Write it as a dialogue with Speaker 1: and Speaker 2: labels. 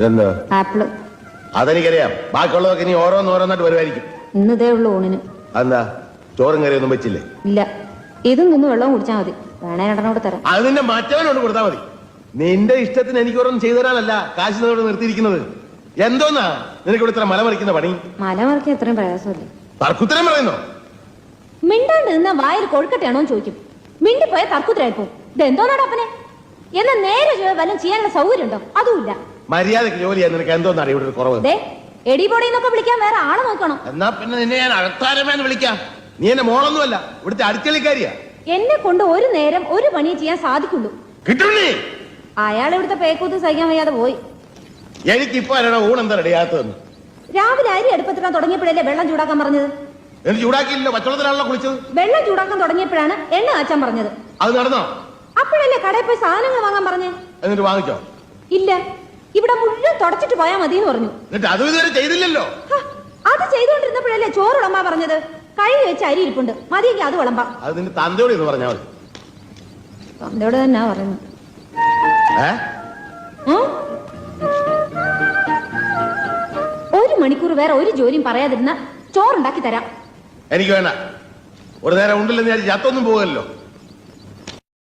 Speaker 1: Apple.
Speaker 2: അതെനിക്കറിയാം. ബാക്കിയുള്ളതൊക്കെ ഇനി ഓരോന്നോരോന്നായിട്ട് വരുമായിരിക്കും.
Speaker 1: ഇന്നതേ ഉള്ളു ഊണിന്.
Speaker 2: എന്താ ചോറും കറിയൊന്നും വെച്ചില്ലേ?
Speaker 1: ഇല്ല. ഇതും നിന്ന് വെള്ളം കുടിച്ചാൽ മതി. വേണേ രണ്ടെണ്ണോട് തരാം.
Speaker 2: അത് നിന്റെ മറ്റവനോട് കൊടുത്താൽ മതി. നിന്റെ ഇഷ്ടത്തിന് എനിക്ക് ഓരോന്നും ചെയ്തു തരാനല്ല കാശ് നിന്നോട് നിർത്തിയിരിക്കുന്നത്. എന്തോന്നാ? നിനക്ക് ഇവിടെ ഇത്ര മല മറിക്കുന്ന പണി?
Speaker 1: മല മറിക്കാൻ ഇത്രയും പ്രയാസമില്ല.
Speaker 2: തർക്കുത്തരം പറയുന്നോ?
Speaker 1: മിണ്ടാണ്ട് നിന്ന വായിൽ കൊഴുക്കട്ടെയാണോ ചോദിക്കും. പോയ തർക്കുത്തരായിപ്പോ ഇത് എന്തോന്നാടോ അപ്പനെ? എന്നാ നേരെ വല്ലതും ചെയ്യാനുള്ള സൗകര്യം ഉണ്ടോ അതുമില്ല.
Speaker 2: മര്യാദയ്ക്ക് ജോലി ചെയ്യാൻ നിനക്ക് എന്തോന്ന് ഇവിടെ ഒരു കുറവ്?
Speaker 1: എടിപൊടി എടി പൊടി എന്നൊക്കെ വിളിക്കാൻ വേറെ ആളെ നോക്കണം.
Speaker 2: എന്നാ പിന്നെ നിന്നെ ഞാൻ അകത്താരമേന്ന് വിളിക്കാം. നീ എന്റെ മോളൊന്നുമല്ല ഇവിടുത്തെ അടുക്കളിക്കാരിയാ
Speaker 1: എന്നെ കൊണ്ട് ഒരു നേരം ഒരു പണി ചെയ്യാൻ സാധിക്കുള്ളൂ.
Speaker 2: കിട്ടുന്നേ
Speaker 1: അയാൾ ഇവിടുത്തെ പേക്കൂത്ത് സഹിക്കാൻ വയ്യാതെ പോയി.
Speaker 2: എനിക്കിപ്പോ ആരാണ് ഊണെന്താ റെഡിയാത്തതെന്ന്
Speaker 1: രാവിലെ അരി അടുപ്പത്തിടാൻ തുടങ്ങിയപ്പോഴല്ലേ വെള്ളം ചൂടാക്കാൻ പറഞ്ഞത്?
Speaker 2: എനിക്ക് ചൂടാക്കിയില്ല പച്ചവെള്ളത്തിലാണല്ലോ കുളിച്ചത്?
Speaker 1: വെള്ളം ചൂടാക്കാൻ തുടങ്ങിയപ്പോഴാണ് എണ്ണ കാച്ചാൻ പറഞ്ഞത്.
Speaker 2: അത് നടന്നോ?
Speaker 1: അപ്പോഴല്ലേ കടയിൽ പോയി സാധനങ്ങൾ വാങ്ങാൻ പറഞ്ഞേ?
Speaker 2: എന്നിട്ട് വാങ്ങിച്ചോ
Speaker 1: ഇല്ല. ഇവിടെ മുഴുവൻ തുടച്ചിട്ട് പോയാൽ മതി എന്ന് പറഞ്ഞു.
Speaker 2: എന്നിട്ട് അതും ഇതുവരെ ചെയ്തില്ലല്ലോ?
Speaker 1: ഹ, അത് ചെയ്തുകൊണ്ടിരുന്നപ്പോഴല്ലേ ചോറ് വിളമ്പാ പറഞ്ഞത്? കഴുകി വെച്ച് അരി ഇരിപ്പുണ്ട്. മതിയെങ്കിൽ അത് വിളമ്പാം.
Speaker 2: അത് നിന്റെ തന്തയോട് എന്ന് പറഞ്ഞാൽ മതി.
Speaker 1: തന്തയോട് തന്നെ
Speaker 2: ഏ?
Speaker 1: ഉം? ഒരു മണിക്കൂർ വേറെ ഒരു ജോലിയും പറയാതിരുന്ന ചോറുണ്ടാക്കി തരാം.
Speaker 2: എനിക്ക് വേണ്ട. ഒരു നേരം ഉണ്ടില്ലെന്ന് ഞാൻ ചത്തൊന്നും പോകല്ലോ.